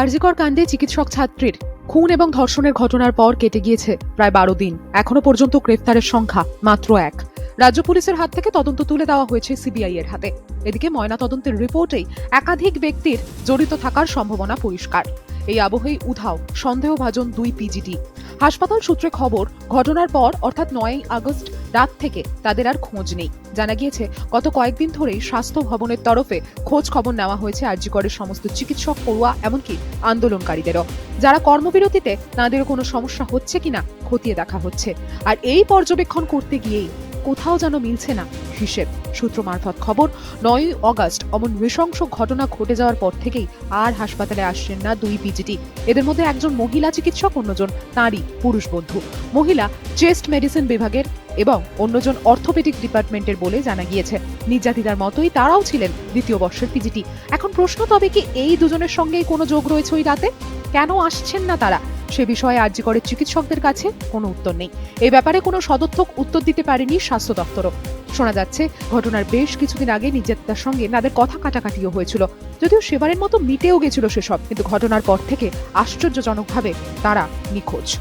আরজিকর কাণ্ডে চিকিৎসক ছাত্রীর খুন এবং ধর্ষণের ঘটনার পর কেটে গিয়েছে প্রায় বারো দিন। এখনও পর্যন্ত গ্রেফতারের সংখ্যা মাত্র এক। রাজ্য পুলিশের হাত থেকে তদন্ত তুলে দেওয়া হয়েছে সিবিআই এর হাতে। এদিকে ময়না তদন্তের রিপোর্টেই একাধিক ব্যক্তির জড়িত থাকার সম্ভাবনা পরিষ্কার। এই আবহেই উধাও, সন্দেহভাজন দুই পিজিটি। হাসপাতাল সূত্রে খবর, ঘটনার পর, অর্থাৎ নয়ই আগস্ট রাত থেকে তাদের আর খোঁজ নেই। জানা গিয়েছে, গত কয়েকদিন ধরেই স্বাস্থ্য ভবনের তরফে খোঁজ খবর নেওয়া হয়েছে আরজিকরের সমস্ত চিকিৎসক পড়ুয়া এমনকি আন্দোলনকারীদেরও। যারা কর্মবিরতিতে তাঁদের কোনো সমস্যা হচ্ছে কিনা খতিয়ে দেখা হচ্ছে। আর এই পর্যবেক্ষণ করতে গিয়েই কোথাও যেন মিলছে না। হিসেব। সূত্র মারফত খবর নয়ই অগস্ট অমন নৃশংস ঘটনা ঘটে যাওয়ার পর থেকেই আর হাসপাতালে আসছেন না দুই পিজিটি এদের মধ্যে একজন মহিলা চিকিৎসক, অন্যজন তাঁরই পুরুষ বন্ধু। মহিলা চেস্ট মেডিসিন বিভাগের এবং অন্যজন অর্থোপেডিক ডিপার্টমেন্টের বলে জানা গিয়েছে। নির্যাতিতার মতোই তারাও ছিলেন দ্বিতীয় বর্ষের পিজিটি এখন প্রশ্ন, তবে কি এই দুজনের সঙ্গেই কোনো যোগ রয়েছে ওই রাতে? কেন আসছেন না তারা? সে বিষয়ে আর্জি করে চিকিৎসকদের কাছে কোনো উত্তর নেই। এ ব্যাপারে কোনো সদর্থক উত্তর দিতে পারেনি স্বাস্থ্য দপ্তরও। শোনা যাচ্ছে, ঘটনার বেশ কিছুদিন আগে নির্যাতিতার সঙ্গে তাদের কথা কাটাকাটিও হয়েছিল। যদিও সেবারের মতো মিটেও গেছিল সেসব, কিন্তু ঘটনার পর থেকে আশ্চর্যজনকভাবে তারা নিখোঁজ।